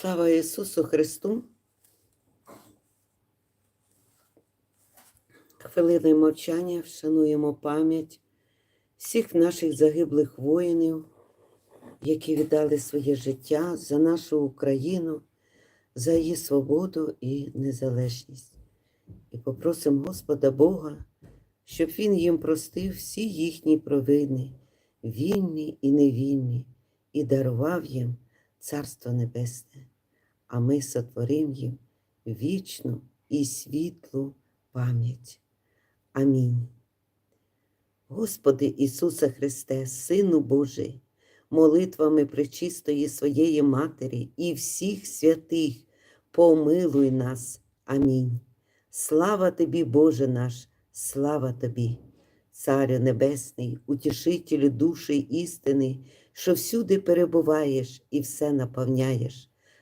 Слава Ісусу Христу! Хвилиною мовчання вшануємо пам'ять всіх наших загиблих воїнів, які віддали своє життя за нашу Україну, за її свободу і незалежність. І попросимо Господа Бога, щоб Він їм простив всі їхні провини, вільні і невільні, і дарував їм Царство Небесне, а ми сотворим їм вічну і світлу пам'ять. Амінь. Господи Ісусе Христе, Сину Божий, молитвами пречистої своєї Матері і всіх святих, помилуй нас. Амінь. Слава Тобі, Боже наш, слава Тобі, Царю Небесний, утішителю душі істини, що всюди перебуваєш і все наповняєш,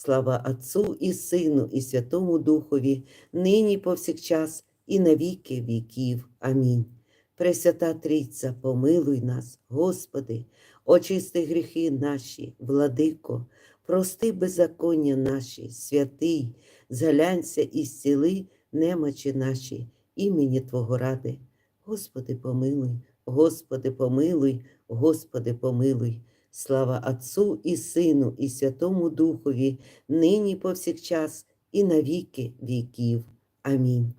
Слава Отцу і Сину, і Святому Духові, нині повсякчас, і на віки віків. Амінь. Пресвята Трійця, помилуй нас, Господи, очисти гріхи наші, владико, прости беззаконня наші, святий, зглянься і зціли немочі наші, імені Твого ради. Господи, помилуй, Господи, помилуй, Господи, помилуй. Слава Отцу і Сину, і Святому Духові, нині повсякчас, і на віки віків. Амінь.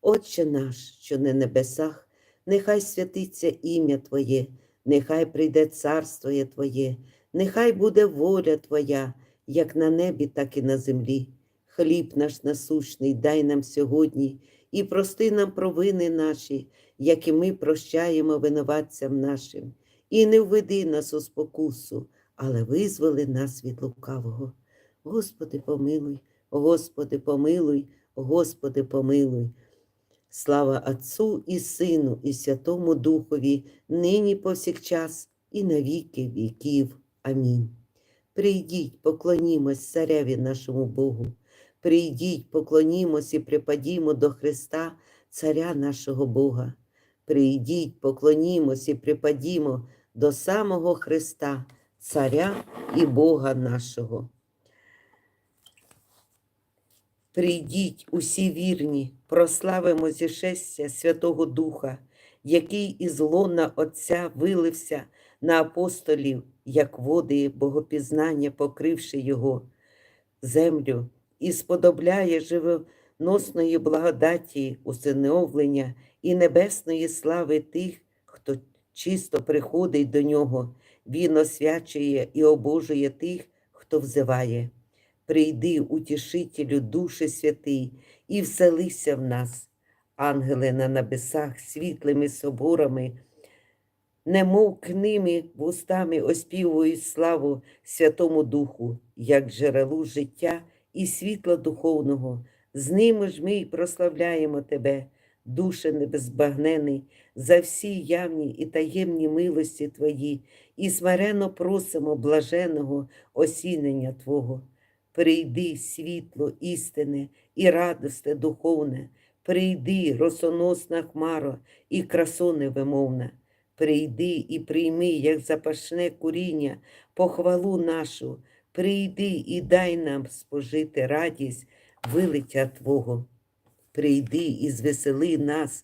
Отче наш, що на небесах, нехай святиться ім'я Твоє, нехай прийде царство Твоє, нехай буде воля Твоя, як на небі, так і на землі. Хліб наш насущний дай нам сьогодні і прости нам провини наші, як і ми прощаємо винуватцям нашим, і не введи нас у спокусу, але визволи нас від лукавого. Господи, помилуй, Господи, помилуй, Господи, помилуй. Слава Отцу і Сину, і Святому Духові, нині повсякчас, і на віки віків. Амінь. Прийдіть, поклонімось цареві нашому Богу. Прийдіть, поклонімось і припадімо до Христа, Царя нашого Бога. Прийдіть, поклонімось і припадімо до самого Христа, Царя і Бога нашого. Прийдіть усі вірні, прославимо зішестя Святого Духа, який із лона Отця вилився на апостолів, як води богопізнання, покривши його землю, і сподобляє живоносної благодаті, усиновлення і небесної слави тих, чисто приходить до нього, Він освячує і обожує тих, хто взиває. Прийди, утішителю, Душі святий, і вселися в нас, ангели на небесах, світлими соборами, немов кними вустами оспівують славу Святому Духу, як джерелу життя і світла духовного. З ними ж ми й прославляємо Тебе, душе небезбагнений, за всі явні і таємні милості Твої, і смиренно просимо блаженого осінення Твого. Прийди, світло істини і радосте духовне, прийди, росоносна хмара і красо невимовна. Прийди і прийми, як запашне куріння, похвалу нашу, прийди і дай нам спожити радість вилиття Твого. Прийди і звесели нас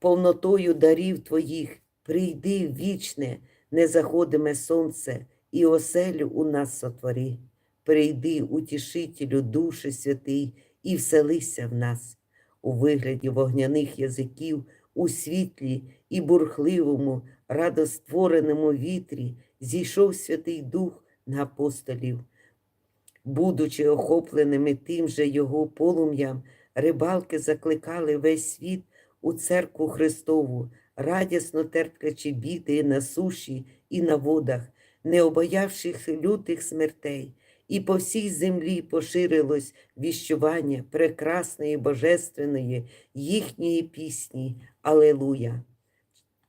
повнотою дарів Твоїх, прийди вічне, незаходиме сонце, і оселю у нас сотвори. Прийди, утішителю, Душі святий, і вселися в нас у вигляді вогняних язиків, у світлі і бурхливому, радоствореному вітрі зійшов Святий Дух на апостолів. Будучи охопленими тим же його полум'ям, рибалки закликали весь світ у церкву Христову, радісно терплячи біди на суші і на водах, не обоявших лютих смертей і по всій землі поширилось віщування прекрасної божественної їхньої пісні Алелуя.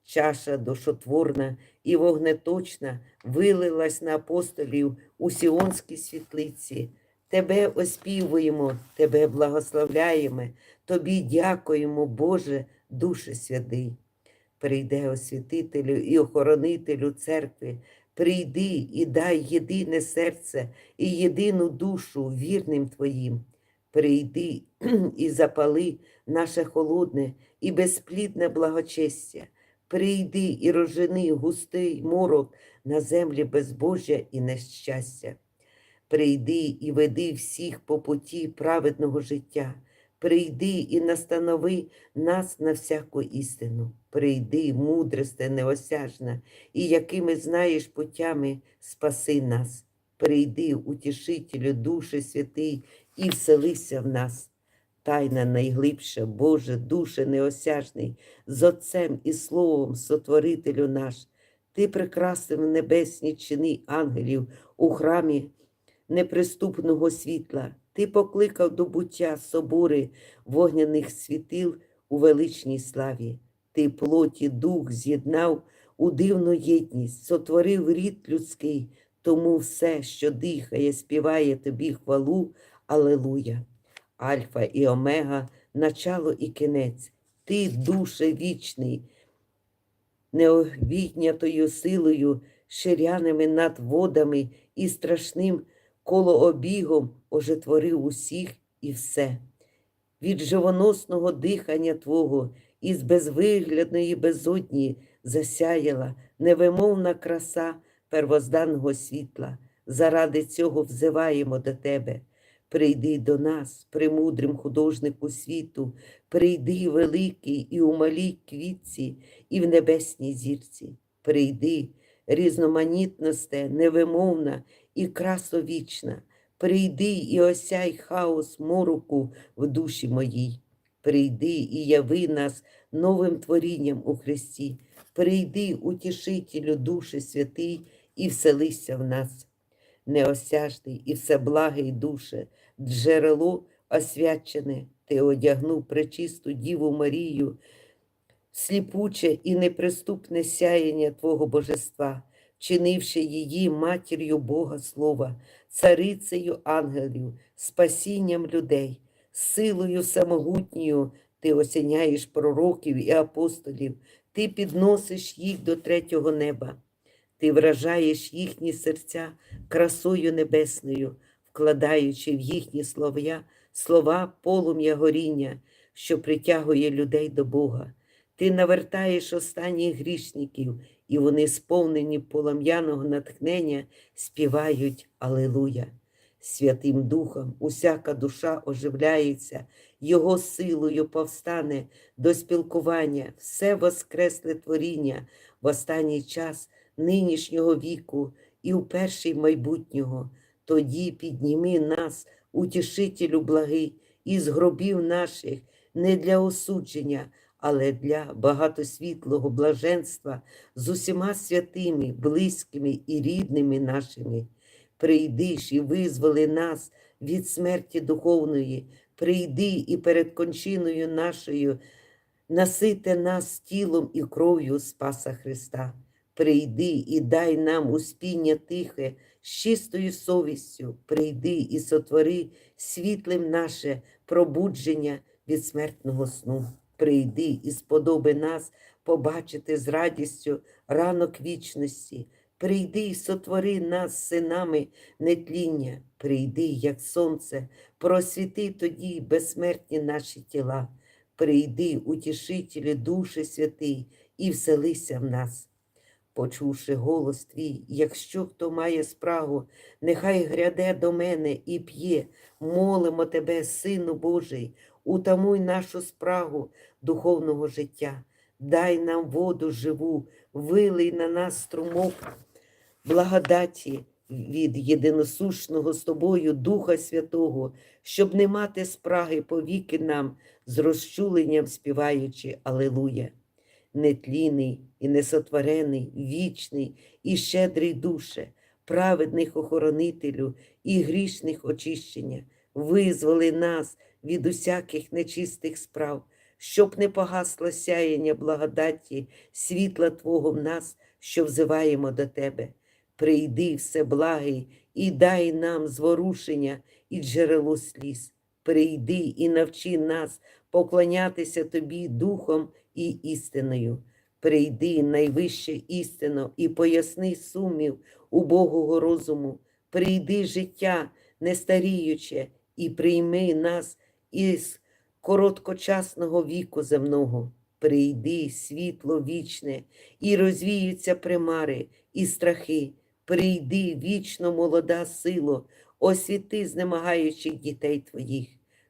Чаша душотворна і вогнеточна вилилась на апостолів у Сіонській світлиці. Тебе оспівуємо, Тебе благословляємо, Тобі дякуємо, Боже, Душе святий. Прийде освятителю і охоронителю церкви, прийди і дай єдине серце і єдину душу вірним Твоїм. Прийди і запали наше холодне і безплідне благочестя. Прийди і розжени густий морок на землі безбожжя і нещастя. Прийди і веди всіх по путі праведного життя. Прийди і настанови нас на всяку істину. Прийди, мудросте неосяжна, і якими знаєш путями спаси нас. Прийди, утішителю, душі святий, і вселися в нас. Тайна найглибша, Боже, душе неосяжний, з Отцем і Словом, Сотворителю наш, Ти прикрасив небесні чини ангелів у храмі неприступного світла. Ти покликав до буття собори вогняних світил у величній славі. Ти плоті дух з'єднав у дивну єдність, сотворив рід людський, тому все, що дихає, співає тобі хвалу, Алелуя. Альфа і Омега, начало і кінець. Ти, душе вічний, неовіднятою силою, ширяними над водами і страшним колообігом ожетворив усіх і все. Від живоносного дихання Твого із безвиглядної безодні засяяла невимовна краса первозданного світла. Заради цього взиваємо до Тебе. Прийди до нас, премудрим художнику світу, прийди великий і у малій квітці, і в небесній зірці. Прийди, різноманітносте, невимовна і красовічна. Прийди і осяй хаос мороку в душі моїй. Прийди і яви нас новим творінням у Христі. Прийди, утішителю душі святий, і вселися в нас. Неосяжний і всеблагий душе, джерело освячене, ти одягнув пречисту Діву Марію, сліпуче і неприступне сяєння Твого божества, чинивши її матір'ю Бога Слова, царицею ангелів, спасінням людей, силою самогутньою ти осяняєш пророків і апостолів, ти підносиш їх до третього неба. Ти вражаєш їхні серця красою небесною, вкладаючи в їхні слова слова полум'я горіння, що притягує людей до Бога. Ти навертаєш останніх грішників, і вони, сповнені полум'яного натхнення, співають Алилуя. Святим Духом усяка душа оживляється, Його силою повстане до спілкування, все воскресле творіння в останній час нинішнього віку і у перший майбутнього. Тоді підніми нас, утішителю благий, із гробів наших, не для осудження, але для багатосвітлого блаженства з усіма святими, близькими і рідними нашими. Прийди і визволи нас від смерті духовної, прийди і перед кончиною нашою насите нас тілом і кров'ю Спаса Христа. Прийди і дай нам успіння тихе, з чистою совістю, прийди і сотвори світлим наше пробудження від смертного сну. Прийди і сподоби нас побачити з радістю ранок вічності. Прийди і сотвори нас синами нетління, прийди, як сонце, просвіти тоді безсмертні наші тіла. Прийди, утішителі душі святий, і вселися в нас. Почувши голос твій, якщо хто має спрагу, нехай гряде до мене і п'є, молимо тебе, Сину Божий, утамуй нашу спрагу духовного життя, дай нам воду живу, вилий на нас струмок благодаті від єдиносушного з тобою Духа Святого, щоб не мати спраги повіки нам з розчуленням співаючи Алилуя. Нетліний і несотворений, вічний і щедрий душе, праведних охоронителю і грішних очищення, визволи нас від усяких нечистих справ, щоб не погасло сяяння благодаті, світла Твого в нас, що взиваємо до Тебе. Прийди, всеблагий, і дай нам зворушення і джерело сліз. Прийди і навчи нас поклонятися Тобі духом і істиною. Прийди найвище істину і поясни сумів убогого розуму. Прийди життя нестаріюче, і прийми нас із короткочасного віку земного. Прийди, світло вічне, і розвіються примари і страхи. Прийди, вічно молода сило, освіти знемагаючих дітей твоїх.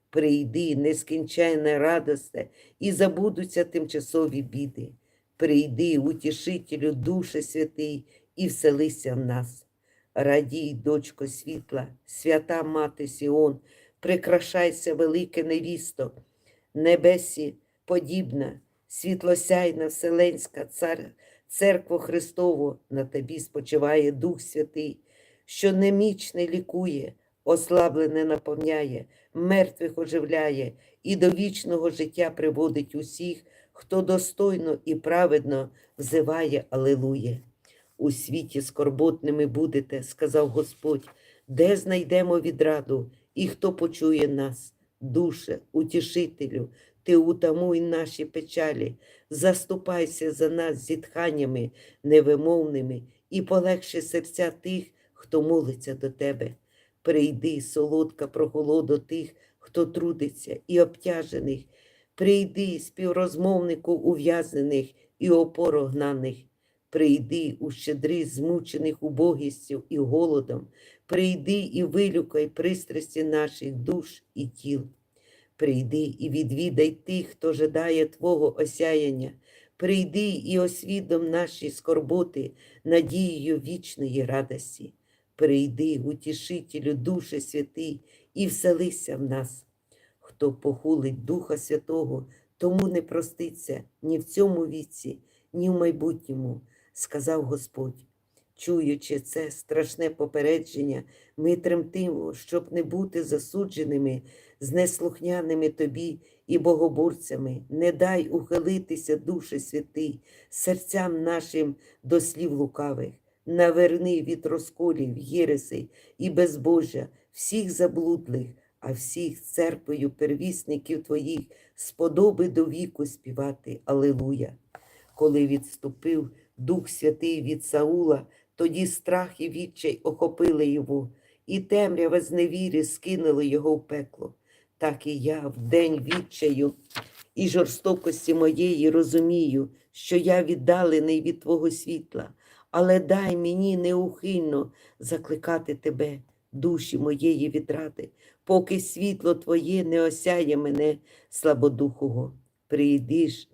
Прийди, нескінченне радосте, і забудуться тимчасові біди. Прийди, утішителю, Душе святий, і вселися в нас. Радій, дочко світла, свята мати Сіон, прикрашайся, велике невісто, небесі подібна, світлосяйна Вселенська, цар, церкво Христову, на тобі спочиває Дух Святий, що немічне лікує, ослаблене наповняє, мертвих оживляє і до вічного життя приводить усіх, хто достойно і праведно взиває Алилує. У світі скорботними будете, сказав Господь, де знайдемо відраду, і хто почує нас, душе, утішителю, ти утамуй наші печалі, заступайся за нас зітханнями невимовними і полегши серця тих, хто молиться до тебе. Прийди, солодка прохолодо тих, хто трудиться і обтяжених. Прийди, співрозмовнику ув'язнених і опору гнаних. Прийди, ущедри змучених убогістю і голодом. Прийди і вилюкай пристрасті наших душ і тіл. Прийди і відвідай тих, хто жадає Твого осяяння. Прийди і освідом наші скорботи надією вічної радості. Прийди, утішителю, Душе Святий, і вселися в нас. Хто похулить Духа Святого, тому не проститься ні в цьому віці, ні в майбутньому, сказав Господь. Чуючи це страшне попередження, ми тремтимо, щоб не бути засудженими, знеслухняними тобі і богоборцями. Не дай ухилитися, Душе Святий, серцям нашим до слів лукавих. Наверни від розколів, єресей і безбожжя всіх заблудлих, а всіх церквою первісників твоїх сподоби до віку співати Алилуя. Коли відступив Дух Святий від Саула, тоді страх і відчай охопили його, і темрява з невіри скинули його в пекло. Так і я в день відчаю і жорстокості моєї розумію, що я віддалений від Твого світла, але дай мені неухильно закликати тебе, душі моєї відради, поки світло Твоє не осяє мене, слабодухого. Ж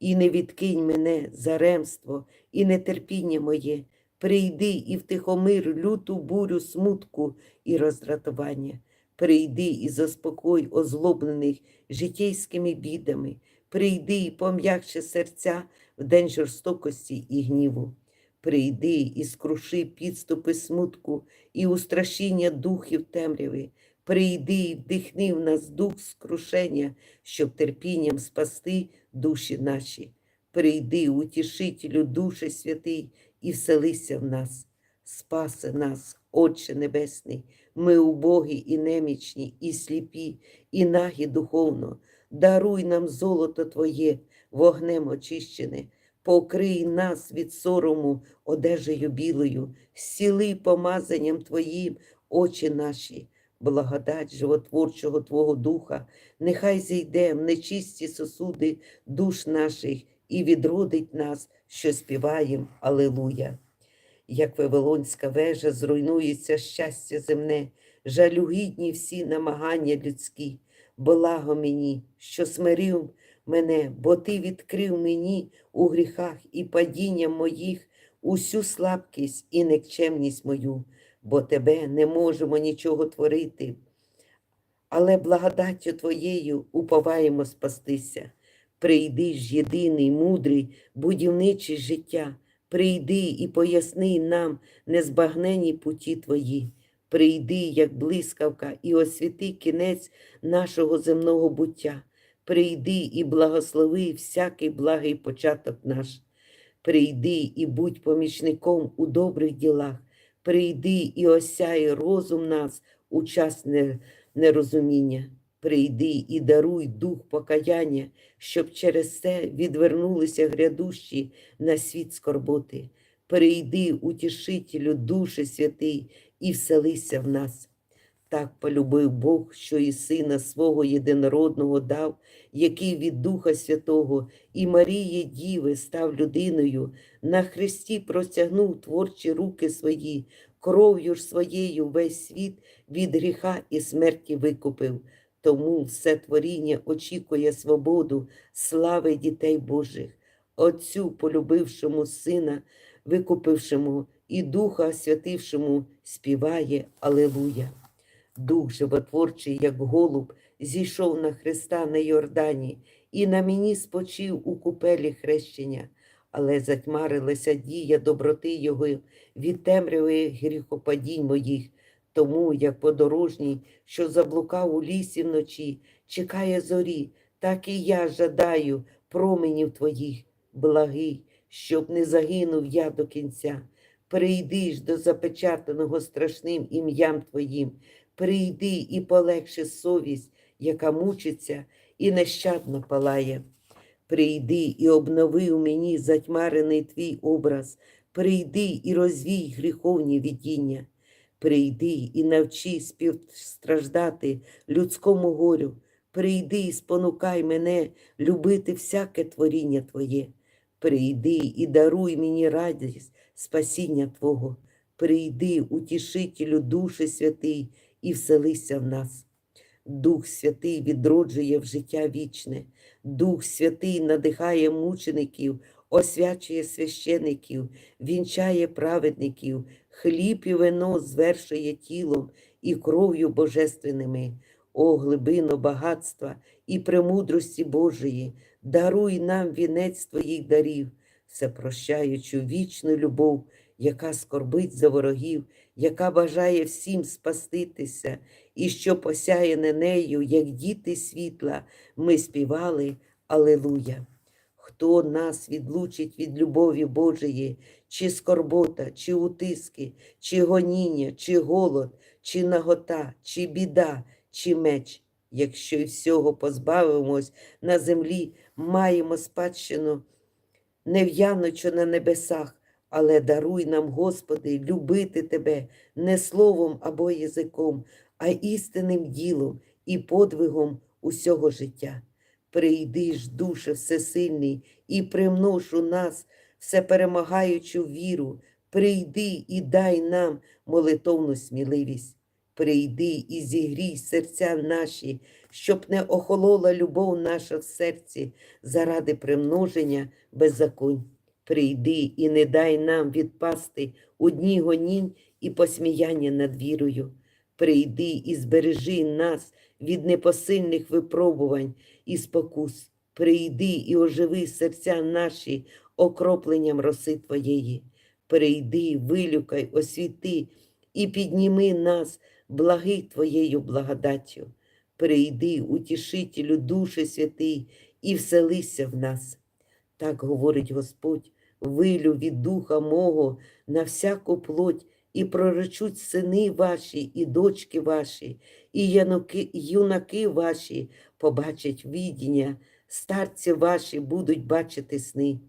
і не відкинь мене за ремство і нетерпіння моє. Прийди і втихомир люту бурю смутку і роздратування. Прийди і заспокой озлоблених житейськими бідами. Прийди і пом'якши серця в день жорстокості і гніву. Прийди і скруши підступи смутку і устрашіння духів темряви. Прийди і вдихни в нас дух скрушення, щоб терпінням спасти душі наші. Прийди, утішителю, Душе святий, і вселися в нас. Спаси нас, Отче Небесний, ми убогі і немічні, і сліпі, і нагі духовно. Даруй нам золото Твоє, вогнем очищене, покрий нас від сорому одежею білою, зціли помазанням Твоїм очі наші, благодать животворчого Твого Духа, нехай зійде в нечисті сосуди душ наших і відродить нас, що співаєм. Алилуя. Як Вавилонська вежа зруйнується щастя земне, жалюгідні всі намагання людські, благо мені, що смирив мене, бо ти відкрив мені у гріхах і падінням моїх усю слабкість і никчемність мою, бо тебе не можемо нічого творити. Але благодаттю Твоєю уповаємо спастися. Прийди ж єдиний, мудрий, будівничий життя, Прийди і поясни нам незбагнені путі Твої. Прийди, як блискавка, і освіти кінець нашого земного буття. Прийди і благослови всякий благий початок наш. Прийди і будь помічником у добрих ділах. Прийди і осяй розум нас у час нерозуміння. Прийди і даруй дух покаяння, щоб через це відвернулися грядущі на світ скорботи. Прийди, утішителю, душі святий, і вселися в нас. Так полюбив Бог, що і Сина свого єдинородного дав, який від Духа Святого і Марії Діви став людиною, на хресті простягнув творчі руки свої, кров'ю ж своєю весь світ від гріха і смерті викупив. Тому все творіння очікує свободу, слави дітей Божих, Отцю, полюбившому Сина, викупившому і Духа освятившому, співає Алелуя. Дух животворчий, як голуб, зійшов на Христа на Йордані, і на мені спочив у купелі хрещення, але затьмарилася дія доброти Його від темряви гріхопадінь моїх. Тому, як подорожній, що заблукав у лісі вночі, чекає зорі, так і я жадаю променів твоїх, благий, щоб не загинув я до кінця. Прийди ж до запечатаного страшним ім'ям Твоїм, прийди і полегши совість, яка мучиться і нещадно палає. Прийди і обнови у мені затьмарений твій образ, прийди і розвій гріховні видіння. Прийди і навчи співстраждати людському горю. Прийди і спонукай мене любити всяке творіння Твоє. Прийди і даруй мені радість спасіння Твого. Прийди, утішителю душі святий, і вселися в нас. Дух Святий відроджує в життя вічне, Дух Святий надихає мучеників, освячує священиків, вінчає праведників, хліб і вино звершує тілом і кров'ю божественними. О, глибино багатства і премудрості Божої, даруй нам вінець Твоїх дарів, всепрощаючу вічну любов, яка скорбить за ворогів, яка бажає всім спаститися, і що посяяне нею, як діти світла, ми співали Алелуя. Хто нас відлучить від любові Божої, чи скорбота, чи утиски, чи гоніння, чи голод, чи нагота, чи біда, чи меч. Якщо й всього позбавимось на землі, маємо спадщину нев'яночу на небесах, але даруй нам, Господи, любити Тебе не словом або язиком, а істинним ділом і подвигом усього життя. Прийди ж, душе всесильний, і примнож у нас всеперемагаючу віру, прийди і дай нам молитовну сміливість. Прийди і зігрій серця наші, щоб не охолола любов наша в серці заради примноження беззаконь. Прийди і не дай нам відпасти у дні гонінь і посміяння над вірою. Прийди і збережи нас від непосильних випробувань і спокус. Прийди і оживи серця наші окропленням роси Твоєї. Прийди, вилюкай, освіти і підніми нас, благий Твоєю благодаттю. Прийди, утішителю душі святий, і вселися в нас. Так говорить Господь, вилю від духа мого на всяку плоть, і проречуть сини ваші, і дочки ваші, і юнаки ваші побачать відіння, старці ваші будуть бачити сни.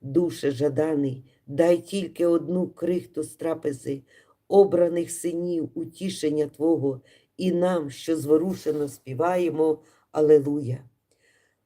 Душе жаданий, дай тільки одну крихту з трапези, обраних синів, утішення Твого, і нам, що зворушено співаємо Алелуя.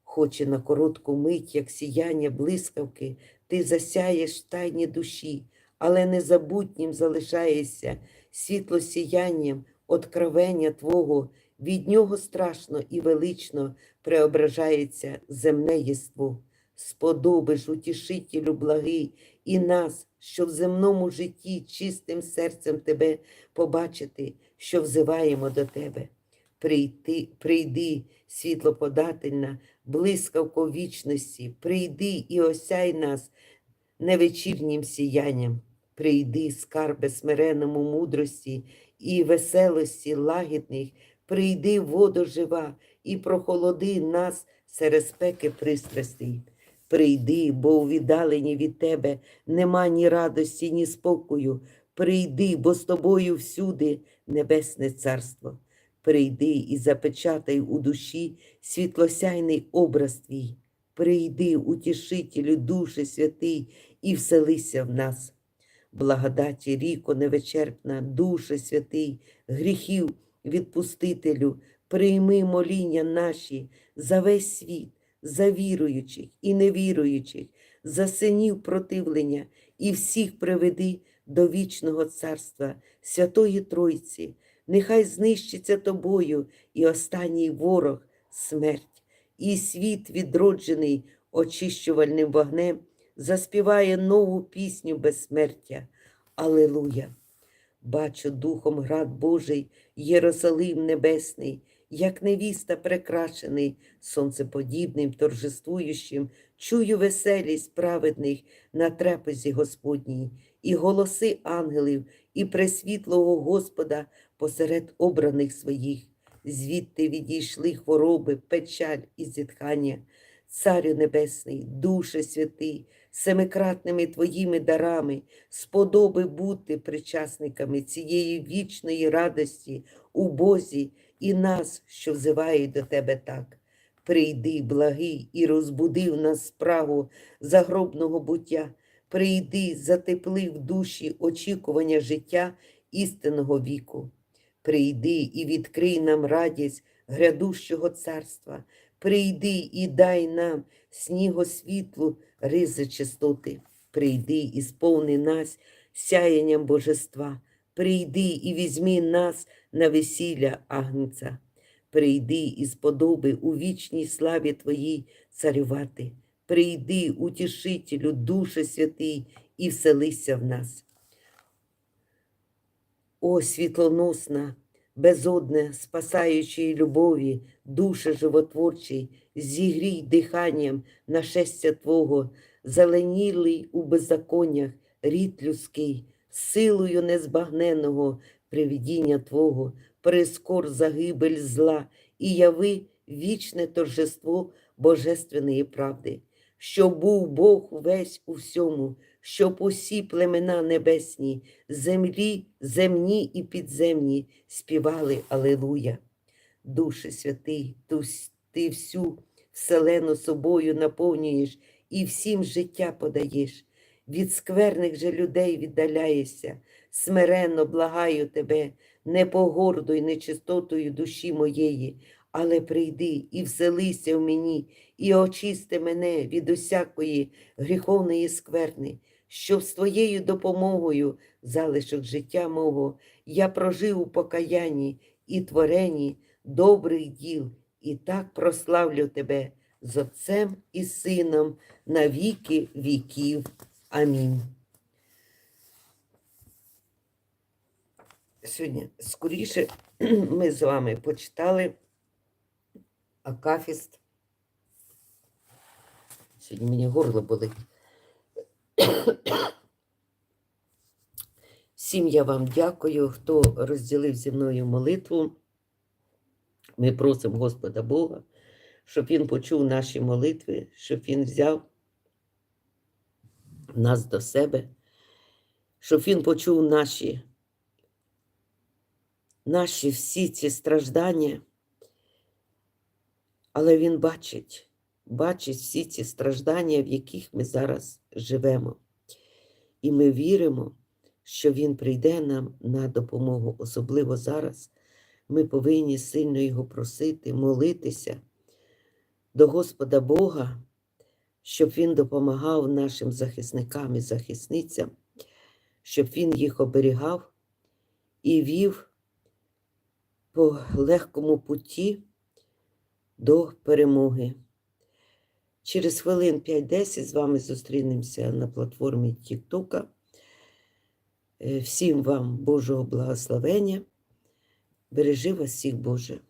Хоч і на коротку мить, як сіяння блискавки, ти засяєш тайні душі, але незабутнім залишаєшся світло сіянням откровення Твого, від нього страшно і велично преображається земне єство. Сподобиш, утішителю благий, і нас, що в земному житті чистим серцем Тебе побачити, що взиваємо до Тебе. Прийти, прийди, світлоподательна, блискавко вічності, прийди і осяй нас невечірнім сіянням. Прийди, скарбе смиреному мудрості і веселості лагідних, прийди, водо жива, і прохолоди нас серед спеки пристрастей. Прийди, бо у віддалені від тебе нема ні радості, ні спокою. Прийди, бо з тобою всюди небесне царство. Прийди і запечатай у душі світлосяйний образ твій. Прийди, утішителю, душі святий, і вселися в нас. Благодаті ріко невичерпна, душе святий, гріхів відпустителю, прийми моління наші за весь світ, за віруючих і невіруючих, за синів противлення і всіх приведи до вічного царства, Святої Тройці. Нехай знищиться тобою і останній ворог смерть, і світ, відроджений очищувальним вогнем, заспіває нову пісню безсмертя. Алилуя! Бачу духом град Божий, Єрусалим небесний, як невіста прекрашений, сонцеподібним, торжествуючим, чую веселість праведних на трапезі Господній, і голоси ангелів, і пресвітлого Господа посеред обраних своїх. Звідти відійшли хвороби, печаль і зітхання. Царю Небесний, Душе святий, семикратними Твоїми дарами, сподоби бути причасниками цієї вічної радості у Бозі і нас, що взивають до Тебе так. Прийди, благий, і розбуди в нас спрагу загробного буття. Прийди, затепли в душі очікування життя істинного віку. Прийди і відкрий нам радість грядущого царства. Прийди і дай нам снігосвітлу ризи чистоти. Прийди і сповни нас сяянням божества. Прийди і візьми нас на весілля Агнця. Прийди і сподоби у вічній славі Твоїй царювати. Прийди, утішителю, Душе святий, і вселися в нас. О, світлоносна, безодне, спасаючої любові, душе животворчий, зігрій диханням нашестя Твого, зеленілий у беззаконнях рід людський, силою незбагненого привідіння Твого, прискор загибель зла і яви вічне торжество Божественної правди, що був Бог увесь у всьому, щоб усі племена небесні, землі, земні і підземні співали Алилуя. Душе святий, ти всю вселену собою наповнюєш і всім життя подаєш. Від скверних же людей віддаляєшся, смиренно благаю тебе, не погордуй нечистотою душі моєї, але прийди і вселися в мені, і очисти мене від усякої гріховної скверни, щоб з твоєю допомогою залишок життя мого я прожив у покаянні і творенні добрих діл, і так прославлю тебе з Отцем і Сином на віки віків. Амінь. Сьогодні скоріше ми з вами почитали Акафіст. Сьогодні мені горло болить. Всім я вам дякую, хто розділив зі мною молитву. Ми просимо Господа Бога, щоб Він почув наші молитви, щоб Він взяв нас до себе, щоб Він почув наші, наші всі ці страждання. Але Він бачить, бачить всі ці страждання, в яких ми зараз живемо. І ми віримо, що Він прийде нам на допомогу, особливо зараз. Ми повинні сильно Його просити, молитися до Господа Бога, щоб Він допомагав нашим захисникам і захисницям, щоб Він їх оберігав і вів по легкому путі до перемоги. Через хвилин 5-10 з вами зустрінемося на платформі Тіктока. Е, Всім вам Божого благословення. Бережи вас всіх, Боже.